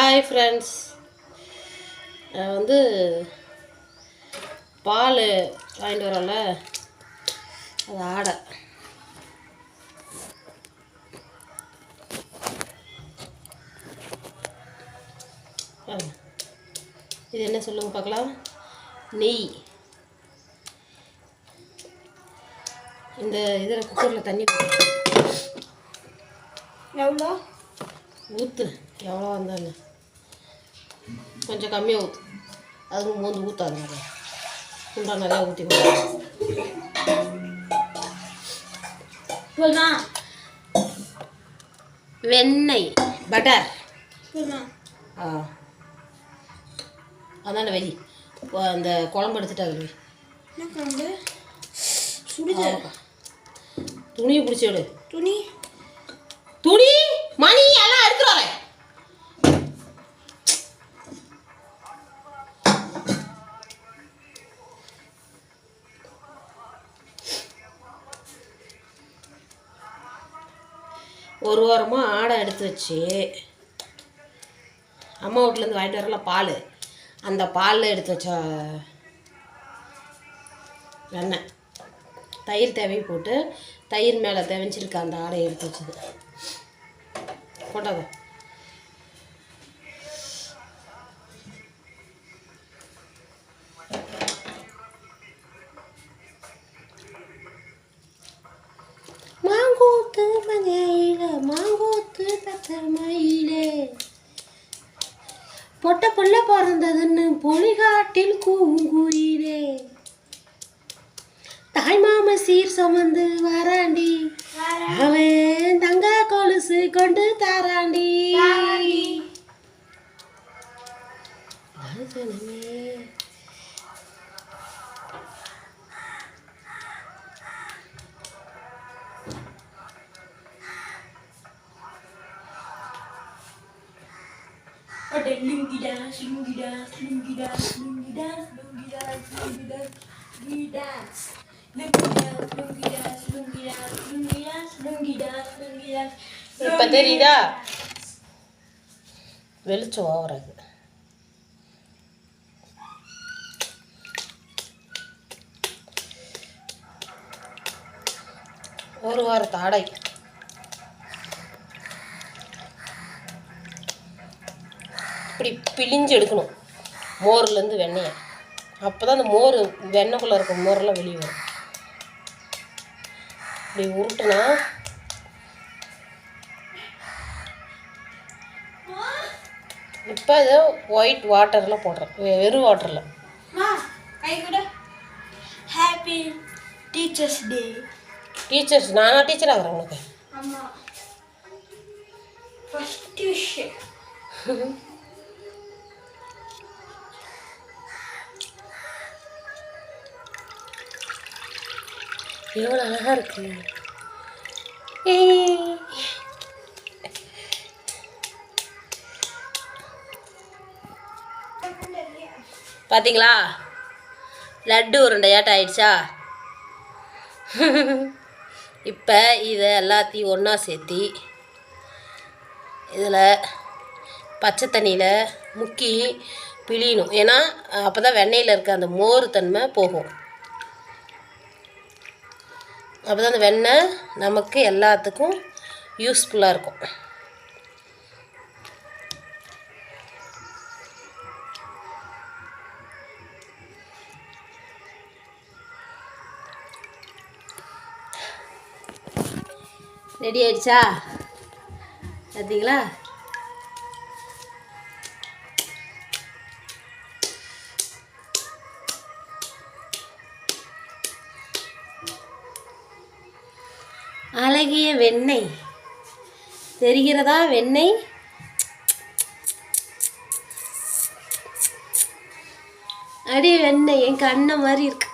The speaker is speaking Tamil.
ஹாய் ஃப்ரெண்ட்ஸ் வந்து பால் வாங்கிட்டு வரோம்ல. அது ஆடை. இது என்ன சொல்லுங்க பார்க்கலாம். நெய். இந்த இதில் குக்கரில் தண்ணி எவ்வளோ? ஊற்று எவ்வளோ வந்தாலும். கொஞ்சம் கம்மியாக ஊற்று அதுவும் மோந்து ஊற்றாது நிறையா குண்டா நிறையா ஊற்றி இவ்வளோதான் வெண்ணெய் பட்டர் ஆ. அதான வெய் அந்த குழம்பு எடுத்துட்டு அதில் வை என்ன குழம்பு? சுடுதல். அவ்வளோதான். துணியை பிடிச்சி துணி? துணி? ஒரு வாரமாக ஆடை எடுத்து வச்சு அம்மா வீட்டிலேருந்து வாங்கிட்டு வரல பால். அந்த பாலில் எடுத்து வச்ச வெண்ணெய் தயிர் தேவையை போட்டு தயிர் மேலே தேவைச்சிருக்க அந்த ஆடையை எடுத்து வச்சது. போட்டதா மாங்கூத்து மஞ்சள். பொட்ட புள்ள பிறந்ததுன்னு பொலிகாட்டில் கூங்குயிலே தாய் மாம சீர் சுமந்து வராண்டி. அவன் தங்க கொலுசு கொண்டு தாராண்டி. தரிசனமே. Ada lungi dance, lungi dance, lungi dance, lungi dance, lungi dance, lungi dance, lungi dance. Lungi dance, lungi dance, lungi dance, lungi dance, lungi dance, lungi dance. இப்ப தெரியுதா வெளிச்சம் ஓவராது ஒரு வாரத்து ஆடை இப்படி பிழிஞ்சு எடுக்கணும். மோர்லேருந்து வெண்ணெயை. அப்போ தான் அந்த மோர் வெண்ணெய்க்குள்ளே இருக்க மோரெல்லாம் வெளியே வரும். இப்படி உருட்டுனா இப்போ இது ஒயிட் வாட்டரில் போடுறேன். வெறும் வாட்டரில் ஹாப்பி டீச்சர்ஸ் டே டீச்சர்ஸ் நானா டீச்சர் ஆகிறேன் உனக்கு? ஆமா. ஃபர்ஸ்ட் விஷயம் எவ்வளோ அழகாக இருக்கு. பார்த்தீங்களா லட்டு உருண்டையாட்ட ஆயிடுச்சா? இப்போ இதை எல்லாத்தையும் ஒன்றா சேர்த்தி இதில் பச்சை தண்ணியில் முக்கி பிழியணும். ஏன்னா அப்போ தான் வெண்ணெயில் இருக்க அந்த மோர் தன்மை போகும். அப்போ தான் அந்த வெண்ணெய் நமக்கு எல்லாத்துக்கும் யூஸ்ஃபுல்லாக இருக்கும். ரெடி ஆயிடுச்சா? பார்த்தீங்களா அழகிய வெண்ணெய். தெரிகிறதா வெண்ணெய்? அடி வெண்ணெய் என் கண்ணை மாதிரி இருக்கு.